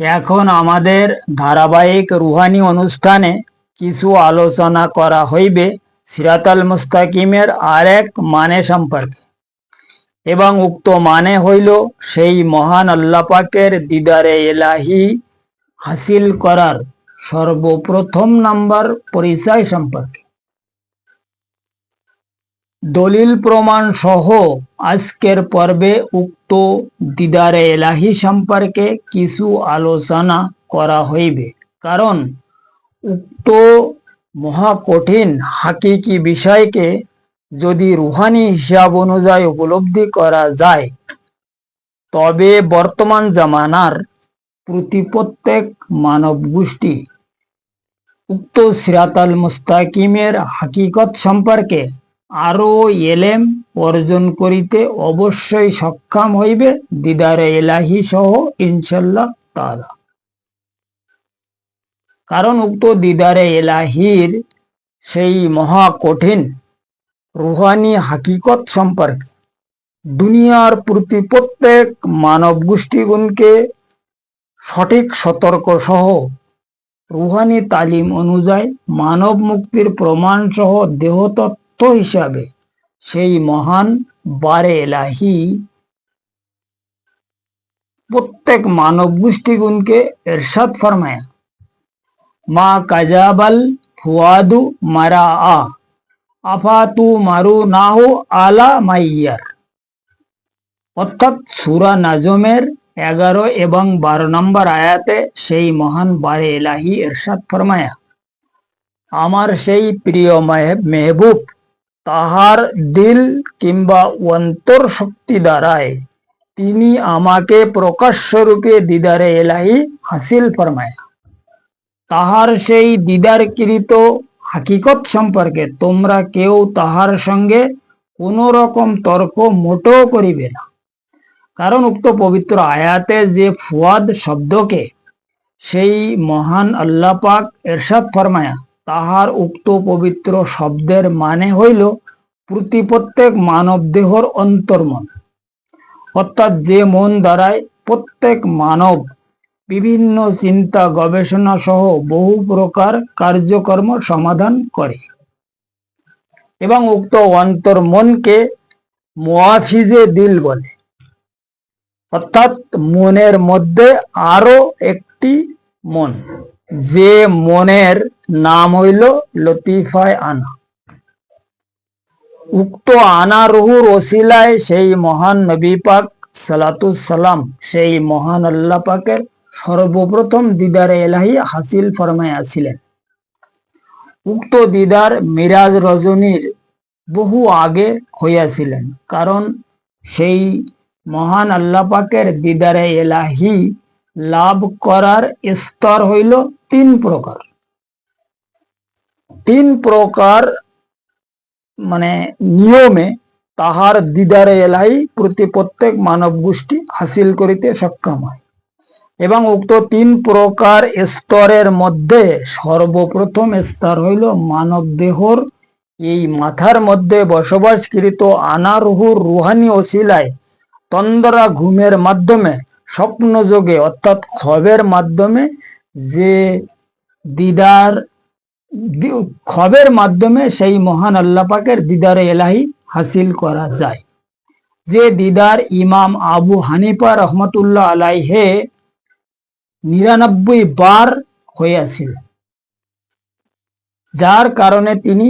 এখন আমাদের ধারাবাহিক রুহানি অনুষ্ঠানে কিছু আলোচনা করা হইবে সিরাতাল মুস্তাকিমের আরেক মানে সম্পর্কে। এবং উক্ত মানে হইল সেই মহান আল্লাহ পাকের দিদারে এলাহি হাসিল করার সর্বপ্রথম নাম্বার পরিচয় সম্পর্কে। দলিল প্রমাণ সহ আজকের পর্বে উক্ত দিদারে এলাহি সম্পর্কে কিছু আলোচনা করা হইবে। কারণ উক্ত মহা কঠিন হাকিকি বিষয়কে যদি রুহানি হিসাব অনুযায়ী উপলব্ধি করা যায়, তবে বর্তমান জামানার প্রতি প্রত্যেক মানব গোষ্ঠী উক্ত সিরাতাল মুস্তাকিমের হাকিকত সম্পর্কে আরও এলেম অর্জন করিতে অবশ্যই সক্ষম হইবে দিদারে এলাহি সহ ইনশাল্লাহ তাআলা। কারণ উক্ত দিদারে এলাহির সেই মহা কঠিন রুহানি হাকিকত সম্পর্কে, দুনিয়ার প্রতি প্রত্যেক মানব গোষ্ঠীগুণকে সঠিক সতর্ক সহ, রুহানি তালিম অনুযায়ী মানব মুক্তির প্রমাণ সহ দেহতত্ত্ব হিসাবে সেই মহান বারে এলাহি প্রত্যেক মানব গোষ্ঠীগুণকে এরশাদ ফরমায়া। মা কাজাবাল ফুয়াদু মারা আ আফাতু মারু নাহু আলা মাইয়ার। অর্থাৎ সুরা নাজমের এগারো এবং বারো নম্বর আয়াতে সেই মহান বারে এলাহি এরশাদ ফরমায়া। আমার সেই প্রিয় মেহ- মেহবুব তাহার দিল কিংবা অন্তর শক্তি দ্বারায় তিনি আমাকে প্রকাশ্য রূপে দিদারে এলাহি হাসিল ফরমায়া। তাহার সেই দিদারকৃত হাকিকত সম্পর্কে তোমরা কেউ তাহার সঙ্গে কোন রকম তর্ক মোটেও করিবে না। কারণ উক্ত পবিত্র আয়াতে যে ফুয়াদ শব্দকে সেই মহান আল্লাহ পাক এরশাদ ফরমায়া তাহার উক্ত পবিত্র শব্দের মানে হইল প্রতি প্রত্যেক মানব দেহর অন্তর্মন। অর্থাৎ যে মন দ্বারায় প্রত্যেক মানব বিভিন্ন চিন্তা, গবেষণা সহ বহু প্রকার কার্যকর্ম সমাধান করে। এবং উক্ত অন্তর মনকে মুয়াফিজে দিল বলে। অর্থাৎ মনের মধ্যে আরও একটি মন। যে মনের নাম হইল লতিফায় আনা। উক্ত আনা রুহুর ওসিলায় সেই মহান নবী পাক সালাম, সেই মহান আল্লাহ পাকের সর্বপ্রথম দিদারে এলাহি হাসিল ফরমাইয়াছিলেন উক্ত দিদার মিরাজ রজনীর বহু আগে হইয়াছিলেন, কারণ সেই মহান আল্লাহ পাকের দিদারে এলাহি লাভ করার স্তর হইল তিন প্রকার। তিন প্রকার মানে নিয়মে তাহার দিদারে এলাহি প্রতি প্রত্যেক মানব গোষ্ঠী হাসিল করিতে সক্ষম হয়। এবং উক্ত তিন প্রকার স্তরের মধ্যে সর্বপ্রথম স্তর হইল মানব দেহর। এই মাথার মধ্যে বসবাসকৃত আনারহুর রুহানি ওসিলায় তন্দরা ঘুমের মাধ্যমে, স্বপ্নযোগে অর্থাৎ খবের মাধ্যমে যে দিদার খবের মাধ্যমে সেই মহান আল্লাহ পাকের দিদারে এলাহি হাসিল করা যায়। যে দিদার ইমাম আবু হানিফা রহমতুল্লাহ আলাইহে নিরানব্বই বার হইয়াছিল। যার কারণে তিনি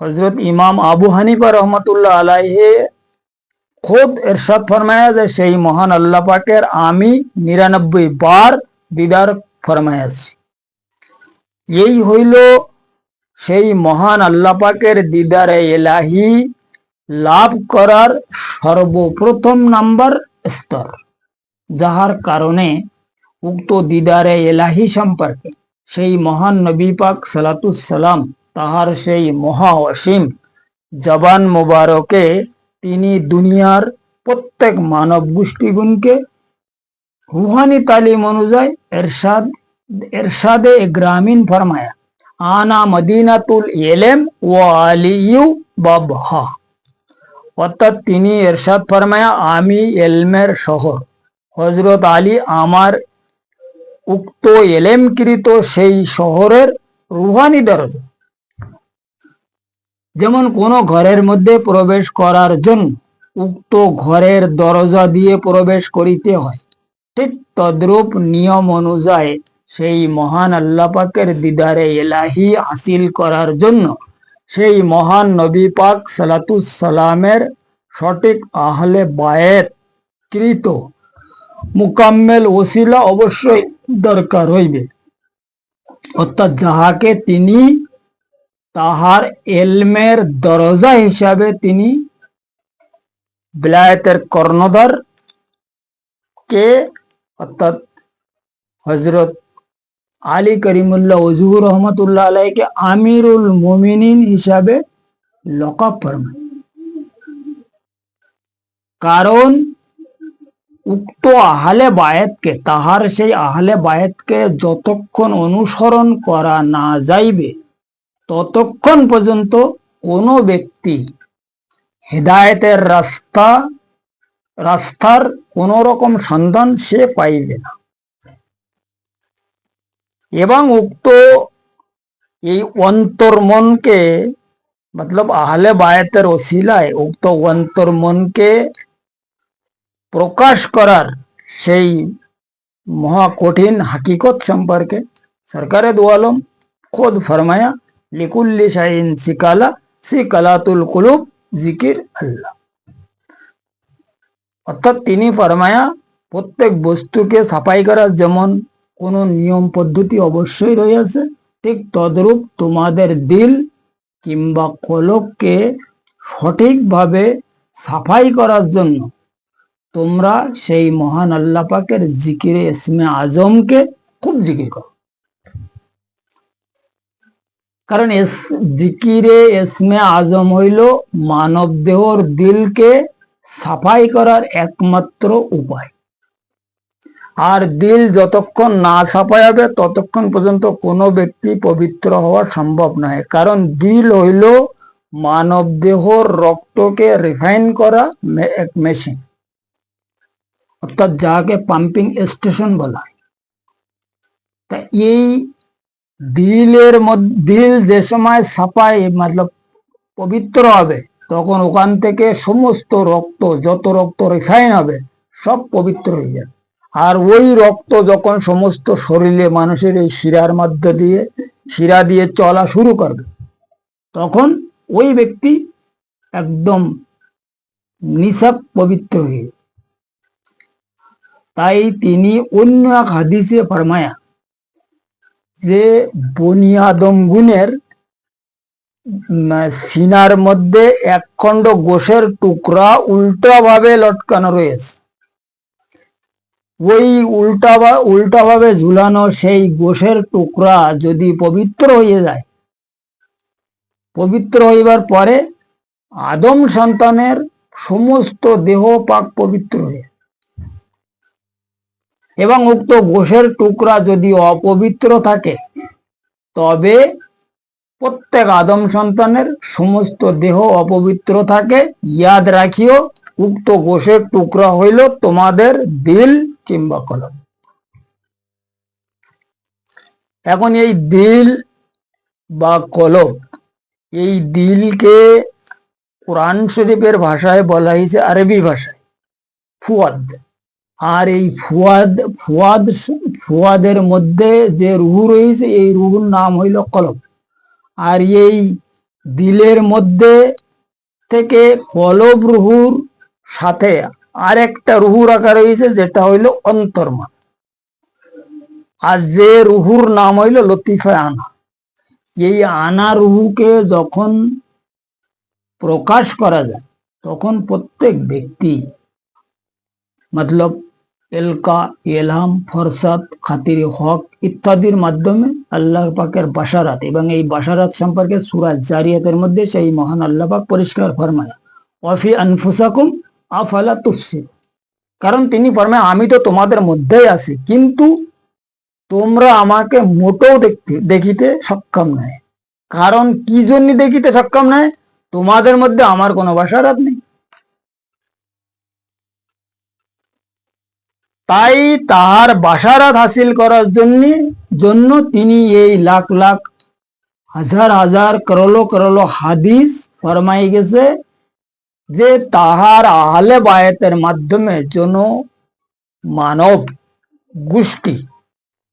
হজরত ইমাম আবু হানিফা রহমতুল্লাহ আলাইহে খোদ এরশাদ ফরমায়া যে সেই মহান আল্লাহ পাকের আমি নিরানব্বই বার দিদার ফরমায়াছি এই হইল সেই মহান আল্লাপাকের দিদারে এলাহি লাভ করার সর্বপ্রথম নাম্বার স্তর, যাহার কারণে উক্ত দিদারে এলাহি সম্পর্কে সেই মহান নবী পাক সালাতুস সালাম, তাহার সেই মহা অসীম জবান মোবারকে তিনি দুনিয়ার প্রত্যেক মানব গোষ্ঠীগুণকে রুহানি তালিম অনুযায়ী এরশাদ, এরশাদে গ্রামীণ ফরমায়া। আনা মদিনাতুল এলেম ও আলিউ বাবহা। অর্থাৎ তিনি এরশাদ ফরমায়া, আমি এলমের শহর। হজরত আলী আমার উক্ত এলেমকৃত সেই শহরের রুহানি দরজা। যেমন কোন ঘরের মধ্যে প্রবেশ করার জন্য উক্ত ঘরের দরজা দিয়ে প্রবেশ করিতে হয়। ঠিক তদ্রূপ নিয়ম অনুযায়ী সেই মহান আল্লাহ পাকের দিদারে এলাহি হাসিল করার জন্য সেই মহান নবী পাক সালামের সঠিক আহলে বায়েত কৃত মুকাম্মেল ওসিলা অবশ্যই দরকার হইবে। অর্থাৎ যাহাকে তিনি তাহার এলমের দরজা হিসাবে তিনি বিলায়তের কর্ণধার কে অর্থাৎ হজরত আলী করিমুল্লাহ ওজুর রহমতুল্লাহ আলাইকে আমিরুল মোমিনিন হিসাবে লকআপ ফরমায়। কারণ উক্ত আহলে বায়েতকে, তাহার সেই আহলে বায়েতকে যতক্ষণ অনুসরণ করা না যাইবে, ততক্ষণ পর্যন্ত কোনো ব্যক্তি হেদায়েতের রাস্তা রাস্তার কোন রকম সন্ধান সে পাইবে না। এবং উক্ত এই অন্তর্মনকে, মতলব আহলে বায়াতের ওসিলায় উক্ত অন্তর্মনকে প্রকাশ করার সেই মহা কঠিন হাকিকত সম্পর্কে সরকারে দোয়ালম খোদ ফরমায়া, লিকুল্লি শাহিন সিকালা সিকালাতুল কুলুব, জিকির আল্লাহ। অর্থাৎ তিনি ফরমায়া প্রত্যেক বস্তুকে সাফাই করার যেমন কোনো নিয়ম পদ্ধতি অবশ্যই রয়েছে, ঠিক তদ্রূপ তোমাদের দিল কিংবা কলককে সঠিকভাবে সাফাই করার জন্য। তোমরা সেই মহান আল্লাহ পাকের জিকিরে ইসমে আজমকে খুব জিকির করো। কারণ জিকিরে ইসমে আজম হইল মানব দেহর দিলকে সাফাই করার একমাত্র উপায়। আর দিল যতক্ষণ না সাফাই হবে, ততক্ষণ পর্যন্ত কোনো ব্যক্তি পবিত্র হওয়া সম্ভব নয়। কারণ দিল হইল মানব দেহর রক্তকে রিফাইন করা এক মেশিন অর্থাৎ যাকে পাম্পিং স্টেশন বলা তা এই দিলের মধ্যে দিল যে সময় সাফাই মতলব পবিত্র হবে তখন ওখান থেকে সমস্ত রক্ত, যত রক্ত রিফাইন হবে, সব পবিত্র হয়ে যাবে। আর ওই রক্ত যখন সমস্ত শরীরে মানুষের এই শিরার মধ্য দিয়ে, শিরা দিয়ে চলা শুরু করবে, তখন ওই ব্যক্তি একদম নিসাক পবিত্র হয়ে তাই তিনি অন্য এক হাদিসে ফরমায়া যে বনিয়াদম গুণের সিনার মধ্যে এক খণ্ড গোশের টুকরা উল্টা ভাবে লটকানো রয়েছে। ওই উল্টা বা উল্টা ভাবে ঝুলানো সেই গোশের টুকরা যদি পবিত্র হয়ে যায়, পবিত্র হইবার পরে আদম সন্তানের সমস্ত দেহ পাক পবিত্র হয়ে এবং উক্ত গোশের টুকরা যদি অপবিত্র থাকে, তবে প্রত্যেক আদম সন্তানের সমস্ত দেহ অপবিত্র থাকে। ইয়াদ রাখিও, উক্ত গোশের টুকরা হইল তোমাদের দিল কিংবা কলম। এখন এই দিল বা কলম, এই দিলকে কোরআন শরীফের ভাষায় বলা হয়েছে আরবি ভাষায়, ফুয়াদ। আর এই ফুয়াদ ফুয়াদ, ফুয়াদের মধ্যে যে রুহু রয়েছে, এই রুহুর নাম হইল কলম। আর এই দিলের মধ্যে থেকে কলব রুহুর সাথে আর একটা রুহু রাখা রয়েছে যেটা হইল অন্তর্মা। আর যে রুহুর নাম হইল লতিফা আনা। এই আনা রুহুকে যখন প্রকাশ করা যায়, তখন প্রত্যেক ব্যক্তি, মতলব এলকা, এলাম, ফরসাদ, খাতির হক ইত্যাদির মাধ্যমে আল্লাহ পাকের বাসারাত এবং এই বাসারাত সম্পর্কে সুরাজ জারিয়াতের মধ্যে সেই মহান আল্লাহ পাক পরিষ্কার ফরমায়, ওয়াফি আনফুসাকুম আফালা তুফসির কারণ তিনি ফরমায়, আমি তো তোমাদের মধ্যেই আছি, কিন্তু তোমরা আমাকে মোটেও দেখতে, দেখিতে সক্ষম নয়। কারণ কি জন্য দেখিতে সক্ষম নয়? তোমাদের মধ্যে আমার কোনো বাসারাত নেই। তাই তাহার বাসারাত হাসিল করার জন্য জন্য তিনি এই লাখ লাখ, হাজার হাজার, করল করল হাদিস ফরমাই গেছে যে তাহার আহলে বায়াতের মাধ্যমে যেন মানব গোষ্ঠী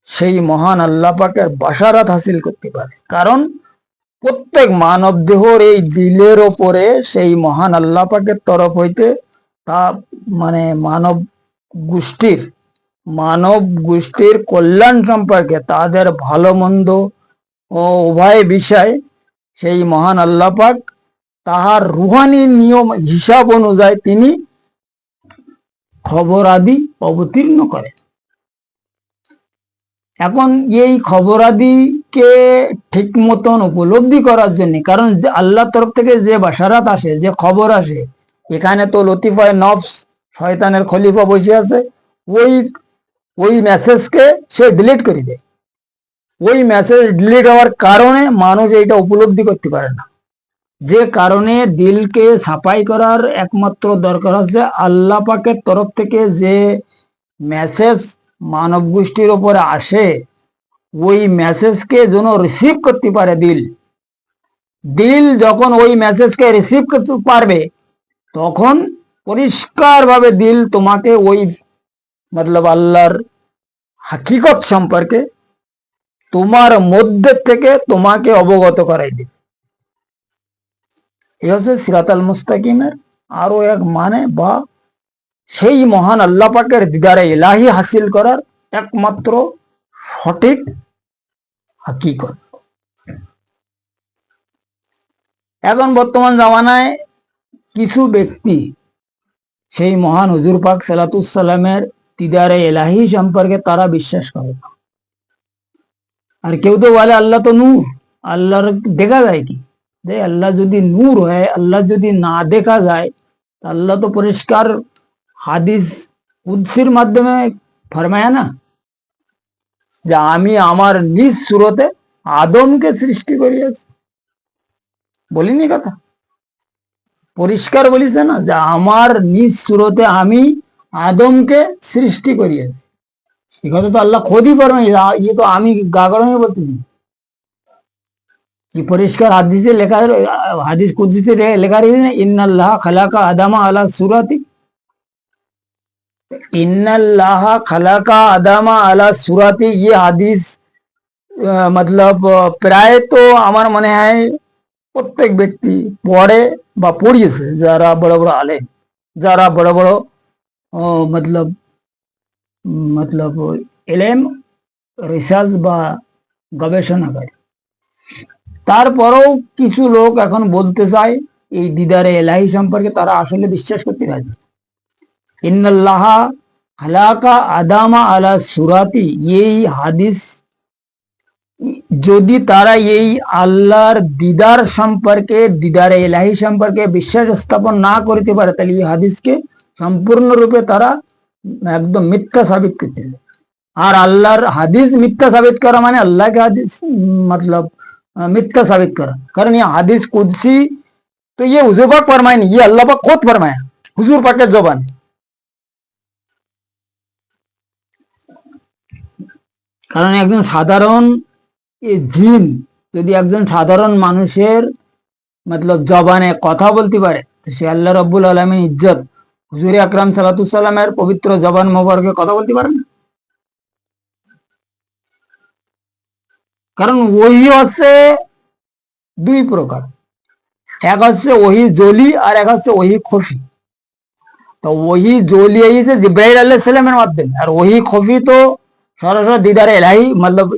সেই মহান আল্লাহ পাকের বাসারাত হাসিল করতে পারে। কারণ প্রত্যেক মানব দেহর এই দিলের ওপরে সেই মহান আল্লাহ পাকের তরফ হইতে তা মানে মানব গোষ্ঠীর, মানব গোষ্ঠীর কল্যাণ সম্পর্কে তাদের ভালো মন্দ ও উভয় বিষয় সেই মহান আল্লাহ পাক তাহার রুহানি নিয়ম হিসাব অনুযায়ী তিনি খবর আদি অবতীর্ণ করেন। এখন এই খবরাদিকে ঠিক মতন উপলব্ধি করার জন্য, কারণ আল্লাহ তরফ থেকে যে বাসারাত আসে, যে খবর আসে, এখানে তো লতিফায় নফস শয়তানের খলিফা বসে আছে, ওই ওই মেসেজকে সে ডিলিট করে দেয়। ওই মেসেজ ডিলিট হওয়ার কারণে মানুষ এইটা উপলব্ধি করতে পারে না। যে কারণে দিলকে সাফাই করার একমাত্র দরকার হচ্ছে আল্লাহ পাকের তরফ থেকে যে মেসেজ মানব গোষ্ঠীর ওপরে আসে, ওই মেসেজকে যেন রিসিভ করতে পারে দিল। দিল যখন ওই মেসেজকে রিসিভ করতে পারবে, তখন পরিষ্কারভাবে দিল তোমাকে ওই, মতলব আল্লাহর হাকিকত সম্পর্কে, তোমার মধ্যে থেকে তোমাকে অবগত করাই দিবে এ হচ্ছে সিরাতাল মুস্তাকিমের আরও এক মানে বা সেই মহান আল্লাহ পাকের দিদারে ইলাহি হাসিল করার একমাত্র সঠিক হাকিকত। এখন বর্তমান জামানায় কিছু ব্যক্তি সেই মহান হুজুর পাক সালাতুসাল্লামের দিদারে এলাহি সম্পর্কে তারা বিশ্বাস করে। আর কেউ তো বলে, আল্লাহ তো নূর। আল্লাহর দেখা যায় কি? আল্লাহ যদি নূর হয়, আল্লাহ যদি না দেখা যায় আল্লাহ তো পরিষ্কার হাদিস কুদ্সির মাধ্যমে ফরমায় না? যে আমি আমার নিজ সুরতে আদমকে সৃষ্টি করিয়াছি। বলিনি কথা? পরিষ্কার বলিছে না যে আমার নিজ সুরতে আমি আদমকে সৃষ্টি করিয়াছি এ কথা তো আল্লাহ খোদই ফরমাই ইয়ে তো আমি গা গরমে বলতেছি কি পরিষ্কার হাদিসে লেখা হাদিস কুদ্সিতে লেখা রয়েছে না ইন্নাল্লাহ খালাকা আদামা আলা সুরাতি इन्नल्लाह खलाका আদামা আলা সুরাতি ये হাদিস আহ, মতলব আহ, প্রায় তো আমার মনে হয় প্রত্যেক ব্যক্তি পড়ে বা পড়িয়েছে, যারা বড় বড় আলে যারা বড় বড় মতলব মতলব এলেম, রিসার্চ বা গবেষণা করে তারপরেও কিছু লোক এখন বলতে চায়, এই দিদারে এলাহি সম্পর্কে তারা আসলে বিশ্বাস করতে রাজি। ইন্নাল্লাহ হালাকা আদামা আলা সুরাতি, এই হাদিস যদি তারা এই আল্লাহর দিদার সম্পর্কে দিদারে এলাহি সম্পর্কে বিশ্বাস স্থাপন না করতে পারে তাহলে এই হাদিসকে সম্পূর্ণরূপে তারা একদম মিথ্যা সাবিত করতে হবে। আর আল্লাহর হাদিস মিথ্যা সাবিত করা মানে আল্লাহকে হাদিস উম, মতলব আহ, मिथ्या साबित करा कारण ये हदीस कुदसी तो ये हुजूर पाक फरमाए नहीं ये अल्लाह पाक खुद फरमाया हुजूर पाक के जबान কারণ একজন সাধারণ এই জিন যদি একজন সাধারণ মানুষের মতলব জবানে কথা বলতে পারে, তো সে আল্লাহ রব্বুল আলমিন ইজ্জত, হুজুর আকরাম সালাতুসাল্লামের পবিত্র জবান মোবারকে কথা বলতে পারে না? কারণ ওহি হচ্ছে দুই প্রকার, এক হচ্ছে ওহি জলি আর এক হচ্ছে ওহি খফি। তো ওহি জলি এই যে জিব্রাহিল আল্লাহ সাল্লামের মাধ্যমে, আর ওহি খফি তো সরাসরি দিদার এলাহি মতলব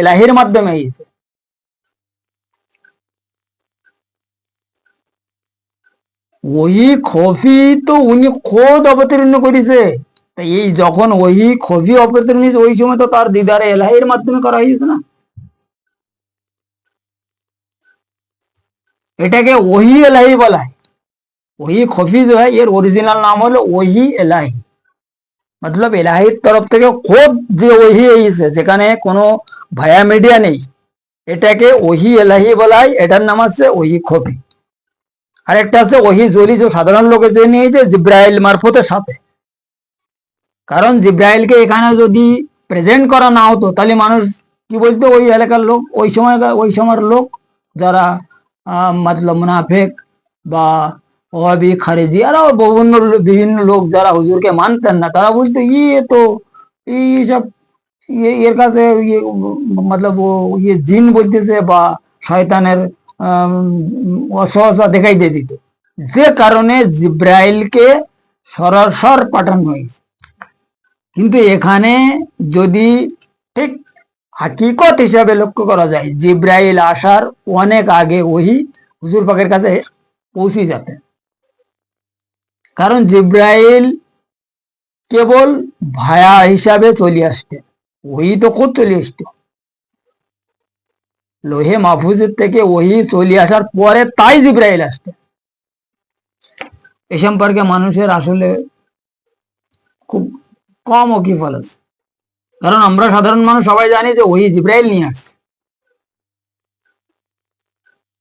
এলাহির মাধ্যমে ওহি খফি তো উনি খোদ অবতীর্ণ করেছে এই যখন ওহি খফি অবতীর্ণ ওই সময় তো তার দিদারে এলাহির মাধ্যমে করা হয়েছে না এটাকে ওহি এলাহি বলা হয় ওহি খফি जो है এর অরিজিনাল নাম হলো ওহি এলাহি মতলব এলাহির তরফ থেকে খোদ যে ওহি হয়েছে যেখানে কোনো ভায়া মিডিয়া নেই। এটাকে ওহি এলাহি বলা এটার নাম আছে ওহি খফি। আরেকটা আছে ওহি জলি, যে সাধারণ লোকের যে নিয়েছে জিব্রাইল মারফতের সাথে। কারণ জিব্রাইলকে এখানে যদি প্রেজেন্ট করা না হতো, তাহলে মানুষ কি বলতো, ওই এলাকার লোক, ওই সময়, ওই সময়ের লোক, যারা মতলব মুনাফেক বা ওয়াবি খারেজি, আরও বিভিন্ন বিভিন্ন লোক যারা হুজুরকে মানতেন না, তারা বলতো ইয়ে তো এই সব ইয়ে এর কাছে ইয়ে মতলব ইয়ে জিন বলতেছে বা শয়তানের অসহসা দেখাই দিয়ে দিত। যে কারণে জিব্রাইলকে সরাসর পাঠানো হয়েছে। কিন্তু এখানে যদি ঠিক হাকিকত হিসাবে লক্ষ্য করা যায়, জিব্রাইল আসার অনেক আগে ওহি হুজুর পাকের কাছে পৌঁছে যেতেন কারণ জিব্রাইল কেবল ভায়া হিসাবে চলে আসতেন ওই তো খুব চলে আসতো লোহে মাহফুজের থেকে ওই চলে আসার পরে তাই জিব্রাইল আসতেন এ সম্পর্কে মানুষের আসলে খুব কম অকিফল আছে কারণ আমরা সাধারণ মানুষ সবাই জানি যে ওই জিব্রাইল নিয়ে আসছে।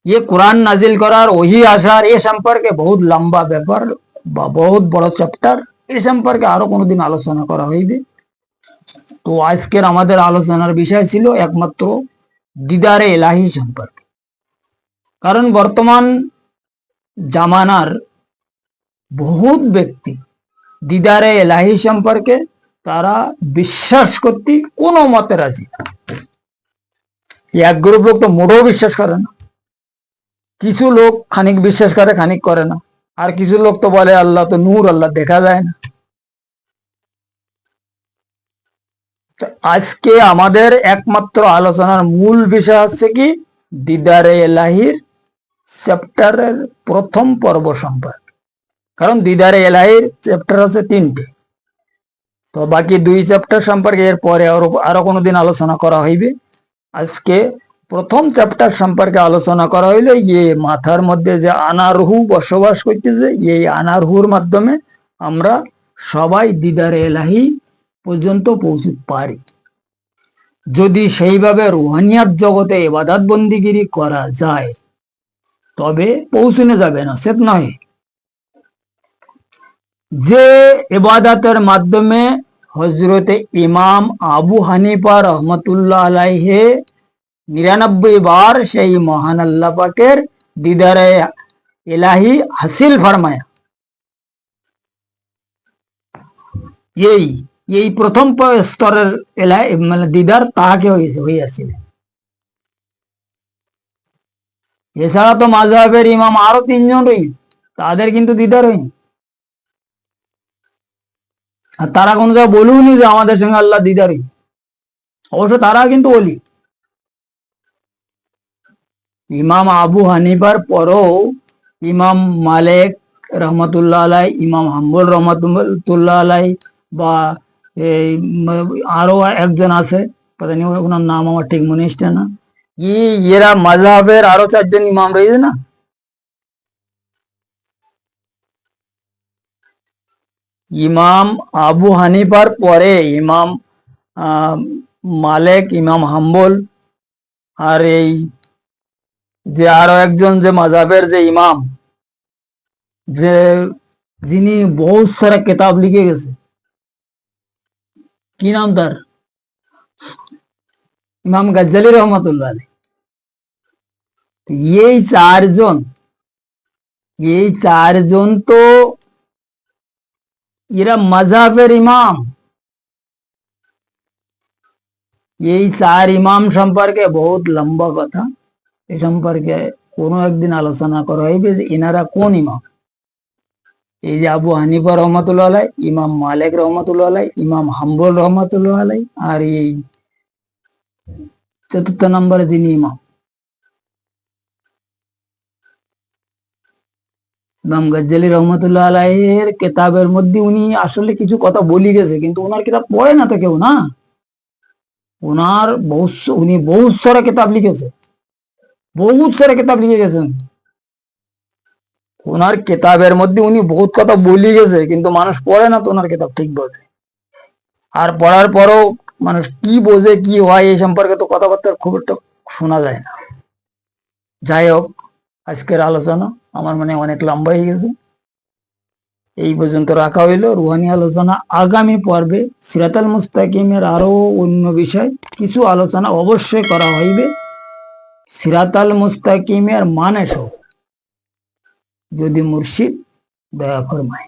ये কোরআন নাজিল করার ওহি আসার এ সম্পর্কে বহুত লম্বা ব্যাপার বা বহুত বড় চ্যাপ্টার এ সম্পর্কে আরও কোনোদিন আলোচনা করা হইবে। তো আজকের আমাদের আলোচনার বিষয় ছিল একমাত্র দিদারে এলাহি সম্পর্কে। কারণ বর্তমান জামানার বহুত ব্যক্তি দিদারে এলাহি সম্পর্কে তারা বিশ্বাস করতে কোনো মতে রাজি। এক গ্রুপ লোক তো মোটেও বিশ্বাস করে না। কিছু লোক খানিক বিশ্বাস করে, খানিক করে না। আর কিছু লোক তো বলে, আল্লাহ তো নূর, আল্লাহ দেখা যায় না। আজকে আমাদের একমাত্র আলোচনার মূল বিষয় হচ্ছে কি? দিদারে এলাহির চ্যাপ্টারের প্রথম পর্ব সম্পর্কে। কারণ দিদারে এলাহির চ্যাপ্টার হচ্ছে তিনটে। তো বাকি দুই চ্যাপ্টার সম্পর্কে এর পরে আরও আরও কোনোদিন আলোচনা করা হইবে। আজকে প্রথম চ্যাপ্টার সম্পর্কে আলোচনা করা হইলে ইয়ে মাথার মধ্যে যে আনারহু বসবাস করতেছে, এই আনারহুর মাধ্যমে আমরা সবাই দিদারে এলাহি পর্যন্ত পৌঁছতে পারি। যদি সেইভাবে রুহানিয়াত জগতে এবাদাত বন্দিগিরি করা যায়, তবে পৌঁছানো যাবে না সে নয় যে এবাদাতের মাধ্যমে হজরতে ইমাম আবু হানিফা রহমতুল্লাহ আলাইহে নিরানব্বই বার সেই মহান আল্লাহ পাকের দিদারে এলাহি হাসিল ফরমায়া। এই এই প্রথম স্তরের এলাহি মানে দিদার তাহাকে হইয়াছিল এছাড়া তো মাঝহাবের ইমাম আরও তিনজন রয়েছে তাদের কিন্তু দিদার হয়নি আর তারা কোনো বলুনি যে আমাদের সঙ্গে আল্লাহ দিদারই অবশ্য তারা কিন্তু বলি ইমাম আবু হানিফার পরও ইমাম মালিক রহমতুল্লাহ আলাই ইমাম হাম্বুল রহমতুল্লাহ আলাই বা এই আরও একজন আছে, পতা ওনার নাম আমার ঠিক মনে আসছে না। ই এরা মাঝহাবের আরও চারজন ইমাম রয়েছে না? ইমাম আবু হানিফার পরে ইমাম মালেক, ইমাম হাম্বল আর এই যে আরও একজন যে মাজাবের যে ইমাম, যে যিনি বহুত সারা কিতাব লিখে গেছে। কি নাম তার? ইমাম গজ্জালি রহমতুল্লাহ আলাইহ। এই চারজন এই চারজন তো এরা মজাবের ইমাম। এই চার ইমাম সম্পর্কে বহুত লম্বা কথা। এ সম্পর্কে কোনো একদিন আলোচনা করা হইবে যে এনারা কোন ইমাম। এই যে আবু হানিফা রহমতুল্লাহ আলাই ইমাম মালিক রহমতুল্লাহ আলাই ইমাম হাম্বল রহমতুল্লাহ আলাই আর এই চতুর্থ নম্বরে যিনি ইমাম। ইমাম গজ্জালি রহমতুল্লাহ আলাইয়ের কেতাবের মধ্যে উনি আসলে কিছু কথা বলি গেছে, কিন্তু ওনার কিতাব পড়ে না তো কেউ না? ওনার বহুত স- উনি বহুত সারা কিতাব লিখেছে। বহুত সারা কিতাব লিখে গেছেন। ওনার কিতাবের মধ্যে উনি বহুত কথা বলি গেছে, কিন্তু মানুষ পড়ে না তো ওনার কিতাব ঠিক বোঝে আর পড়ার পরও মানুষ কি বোঝে, কি হয়, এই সম্পর্কে তো কথাবার্তা খুব একটা শোনা যায় না। যাই হোক, আজকের আলোচনা আমার মানে অনেক লম্বা হয়ে গেছে। এই পর্যন্ত রাখা হইল। রুহানি আলোচনা আগামী পর্বে সিরাতাল মুস্তাকিমের আরও অন্য বিষয়, কিছু আলোচনা অবশ্যই করা হইবে। সিরাতাল মুস্তাকিমের মানে সহ যদি মুর্শিদ দয়া ফরমায়